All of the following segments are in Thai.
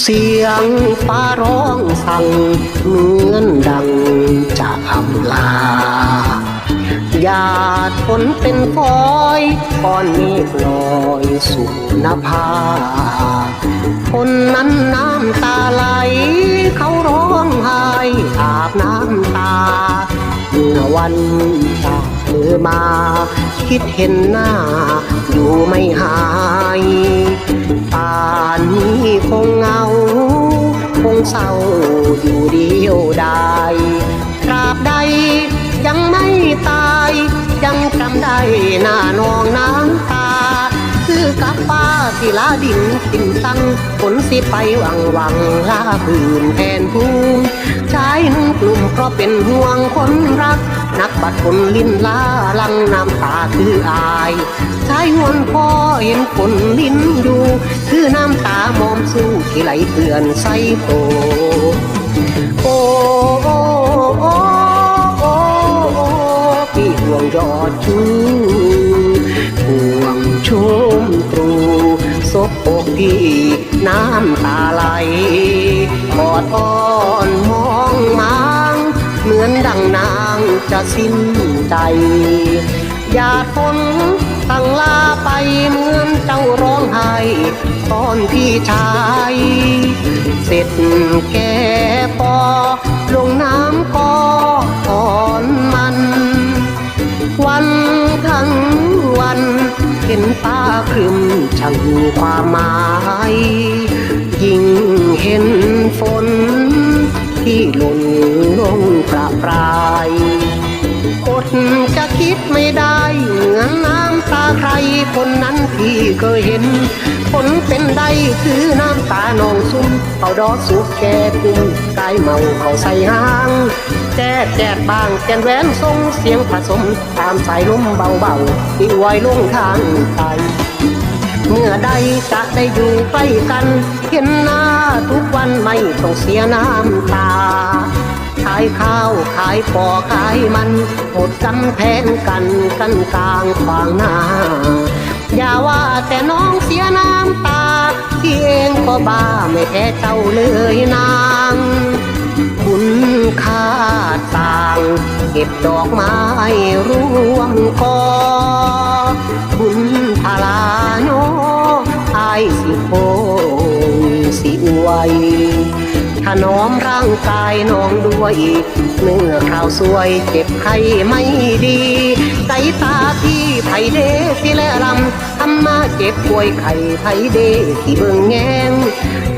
เสียงฟ้าร้องสั่งเหมือนดังจะอำลาหยาดฝนเป็นฟอยก้อนเมฆลอยสู่นภา คนนั้นน้ำตาไหล เขาร้องไห้อาบน้ำตาเมื่อวันจากมือมา คิดเห็นหน้าอยู่ไม่หาย ยังจำได้หน้านองน้ำตา คือกับฟ้าที่ลาดินกินตังฝนสิไปหวังหวังลาพื้นแทนภูมิชายหนุ่มกลุ่มเพราะเป็นห่วงคนรัก นักบัดคนลิ้นลาลังน้ำตาคืออายชายหวนพ่อเห็นฝนลิ้นอยู่ คือน้ำตามอมสู้ที่ไหลเตือนใส่โตโอ้ ยอดชูห่วงชมตรูศพอกพี่น้ำตาไหลกอดอ้อนมองมางเหมือนดังนางจะสิ้นใจ อย่าทนตั้งลาไปเหมือนเจ้าร้องไห้ตอนพี่ชาย เสร็จแก่ปอลงน้ำก็อ่อน เห็นฟ้าครึมช่างมีความหมาย ยิ่งเห็นฝนที่หล่นลงประปราย คนนั้นที่เคยเห็น ผลเป็นได้คือน้ำตาหนองซุ่มเอาดอกสุกแก่กุมกายเมาเขาใส่หางแจ๊ดแจ๊ดบางแกนแหวนทรงเสียงผสม ตามสายลมเบาๆที่ไว้ลงทางไปเมื่อใดจะได้อยู่ใกล้กัน เห็นหน้าทุกวันไม่ต้องเสียน้ำตา ขายข้าวขายปอขายมันอดกำแพงกันกันกลางขวางหน้า อย่าว่าแต่น้องเสียน้ำตา ที่เองก็บ้าไม่แพ้เจ้าเลยนางคุณค่าต่าง เก็บดอกไม้รวมกอบุญพาลาโนอายสิโคงสิอวยถนอมร่างกายน้องด้วยเมื่อคราวสวยเจ็บไข้ไม่ดีใจตาพี่ไผเดสิแลลำำมาเจ็บป่วยไข้ไผเดที่เบิ่งแงง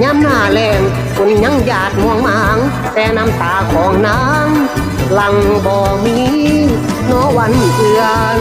ย้ำหน้าแรงคนยังหยาดมองมาง แต่น้ำตาของนางหลังบ่มีโนวันเอือน